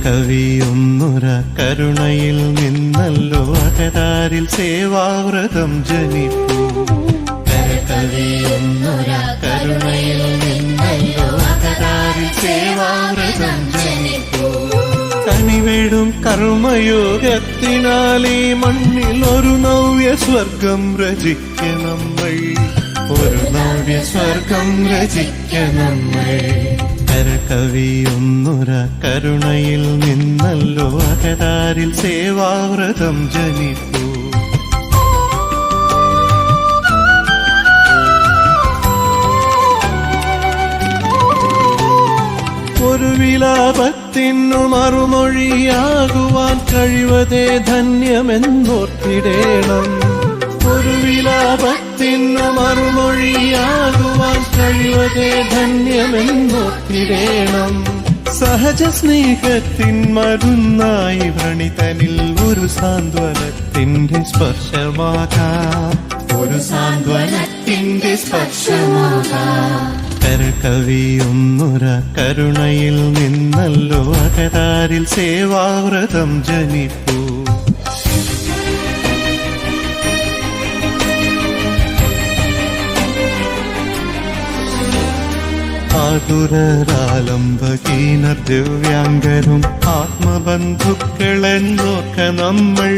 കരകവിയൊന്നുര കരുണയിൽ നിന്നല്ലോ അകരാരിൽ സേവാവ്രതം ജനിപ്പൂ. കരകവിയൊന്നുര കരുണയിൽ നിന്നല്ലോ അകരാരിൽ സേവാവ്രതം ജനിപ്പൂ. കണിവേടും കർമ്മയോഗത്തിനാൽ ഈ മണ്ണിൽ ഒരു നവ്യ സ്വർഗം രചിക്ക നമ്മൾ ഒരു നവ്യ സ്വർഗം രചിക്ക നമ്മൾ കരകവിയൊന്നുര കരുണയിൽ നിന്നല്ലോ അകതാരിൽ സേവാവ്രതം ജനിപ്പൂ. ഒരു വിലാപത്തിനു മറുമൊഴിയാകുവാൻ കഴിവതേ ധന്യമെന്നോർത്തിടേണം. ഒരു വിലാപത്തിനു മറുമൊഴിയാകുവാൻ കഴിവതേ ധന്യമെന്നൊത്തിരേണം സഹജ സ്നേഹത്തിൻ മരുന്നായി വ്രണിതനിൽ ഒരു സാന്ത്വനത്തിന്റെ സ്പർശമാകാ. ഒരു സാന്ത്വനത്തിന്റെ സ്പർശമാകാം. കരകവിയൊന്നുര കരുണയിൽ നിന്നല്ലോ അകതാരിൽ സേവാവ്രതം ജനിപ്പൂ. ആതുരാലംബകീനർ ദിവ്യാംഗരും ആത്മബന്ധുക്കളെന്നോക്ക നമ്മൾ.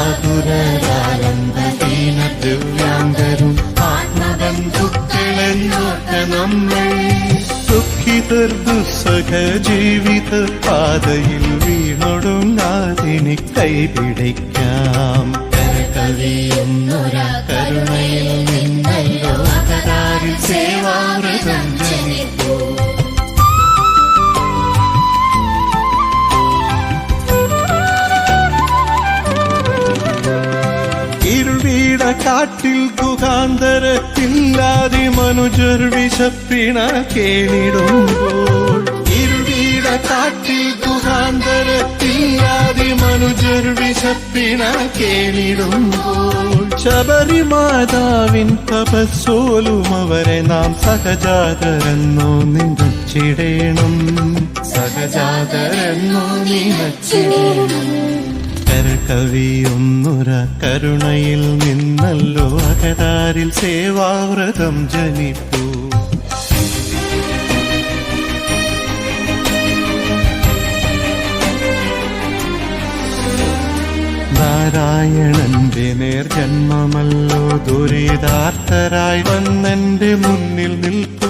ആതുരാലംബകീനർ ദിവ്യാംഗരും ആത്മബന്ധുക്കളെന്നോക്ക നമ്മൾ. ദുഃഖിതർ ദുസ്സഹ ജീവിത പാതയിൽ വീണൊടുങ്ങാതിനി കൈപിടിക്കാം. കരകവിയൊന്നുര കരുണയിൽ നിന്നല്ലോ അകരാരിൽ സേവാമൃതം ജനിപ്പൂ കാട്ടിൽ കുകാന്തരത്തില്ലാതി മനുജർ വിശപ്പിണ കേണിടുമ്പോൾ ഇരുൾവീട കാട്ടിൽ കുകാന്തരത്തില്ലാതി വിശപ്പിണ ശബരിമാതാവിൻ തപസ്സോലും അവരെ നാം സഹജാതരെന്നോ നിന്നിടേണം സഹജാതരെന്നോ നിനച്ചിടേണം. കരകവിയൊന്നുര കരുണയിൽ നിന്നല്ലോ അകതാരിൽ സേവാവ്രതം ജനിപ്പൂ. നാരായണന്റെ നേർ ജന്മമല്ലോ ദുരിതാർത്ഥരായി വന്നെന്റെ മുന്നിൽ നിൽപ്പു